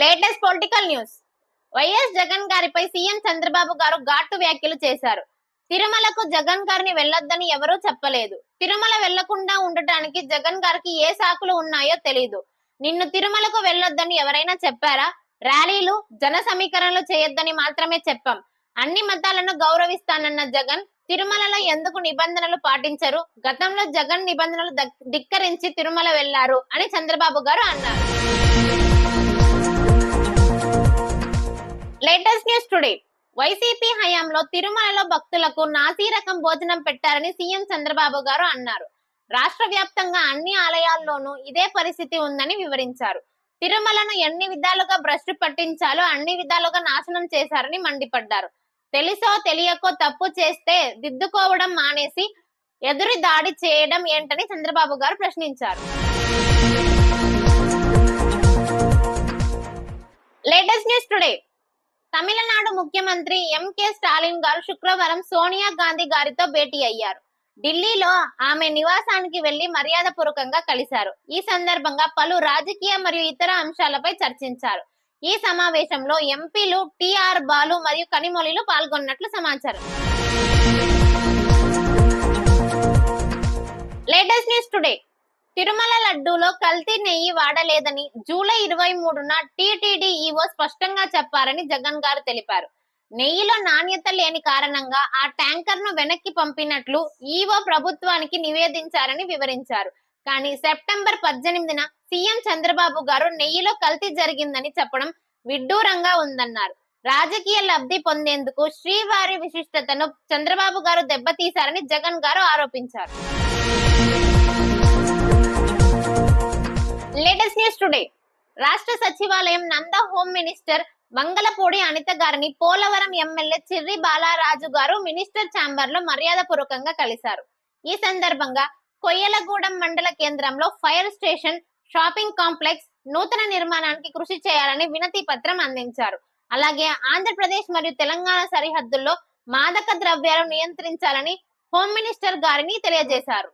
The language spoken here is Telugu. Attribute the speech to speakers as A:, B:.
A: Latest political news. YS Jagan గారిపై సీఎం చంద్రబాబు గారు ఘాటు వ్యాఖ్యలు చేశారు. తిరుమలకు జగన్ గారిని వెళ్ళొద్దని ఎవరూ చెప్పలేదు. తిరుమల వెళ్ళకుండా ఉండటానికి జగన్ గారికి ఏ సాకులు ఉన్నాయో తెలియదు నిన్ను తిరుమలకు వెళ్ళొద్దని ఎవరైనా చెప్పారా? ర్యాలీలు జన సమీకరణలు చేయొద్దని మాత్రమే చెప్పాం. అన్ని మతాలను గౌరవిస్తానన్న జగన్ తిరుమలలో ఎందుకు నిబంధనలు పాటించరు? గతంలో జగన్ నిబంధనలు ధిక్కరించి తిరుమల వెళ్ళారు అని చంద్రబాబు గారు అన్నారు. లేటెస్ట్ న్యూస్ టుడే వైసీపీ హయాంలో తిరుమలలో భక్తులకు నాసీ రకం భోజనం పెట్టారని సీఎం చంద్రబాబు గారు అన్నారు. రాష్ట్ర వ్యాప్తంగా అన్ని ఆలయాల్లోనూ ఇదే పరిస్థితి ఉందని వివరించారు. తిరుమలను ఎన్ని విధాలుగా భ్రష్టు పట్టించాలో అన్ని విధాలుగా నాశనం చేశారని మండిపడ్డారు. తెలుసో తెలియకో తప్పు చేస్తే దిద్దుకోవడం మానేసి ఎదురు దాడి చేయడం ఏంటని చంద్రబాబు గారు ప్రశ్నించారు. లేటెస్ట్ న్యూస్ టుడే తమిళనాడు ముఖ్యమంత్రి ఎంకే స్టాలిన్ గారు శుక్రవారం సోనియా గాంధీ గారితో భేటీ అయ్యారు. ఢిల్లీలో ఆమె నివాసానికి వెళ్ళి మర్యాదపూర్వకంగా కలిశారు. ఈ సందర్భంగా పలు రాజకీయ మరియు ఇతర అంశాలపై చర్చించారు. ఈ సమావేశంలో ఎంపీలు టిఆర్ బాలు మరియు కనిమొలిలు పాల్గొన్నట్లు సమాచారం. Latest news today. తిరుమల లడ్డూలో కల్తీ నెయ్యి వాడలేదని జూలై ఇరవై మూడున టీటీడీ ఈవో స్పష్టంగా చెప్పారని జగన్ గారు తెలిపారు. నెయ్యిలో నాణ్యత లేని కారణంగా ఆ ట్యాంకర్ను వెనక్కి పంపినట్లు ఈవో ప్రభుత్వానికి నివేదించారని వివరించారు. కానీ సెప్టెంబర్ పద్దెనిమిదిన సీఎం చంద్రబాబు గారు నెయ్యిలో కల్తీ జరిగిందని చెప్పడం విడ్డూరంగా ఉందన్నారు. రాజకీయ లబ్ధి పొందేందుకు శ్రీవారి విశిష్టతను చంద్రబాబు గారు దెబ్బతీశారని జగన్ గారు ఆరోపించారు. Latest news today. రాష్ట్ర సచివాలయం నంద హోమ్ మినిస్టర్ మంగళపూడి అనిత గారిని పోలవరం ఎమ్మెల్యే చిర్రి బాలారాజు గారు మినిస్టర్ ఛాంబర్లో మర్యాదపూర్వకంగా కలిశారు. ఈ సందర్భంగా కొయ్యలగూడెం మండల కేంద్రంలో ఫైర్ స్టేషన్ షాపింగ్ కాంప్లెక్స్ నూతన నిర్మాణానికి కృషి చేయాలని వినతి పత్రం అందించారు. అలాగే ఆంధ్రప్రదేశ్ మరియు తెలంగాణ సరిహద్దుల్లో మాదక ద్రవ్యాలు నియంత్రించాలని హోమ్ మినిస్టర్ గారిని తెలియజేశారు.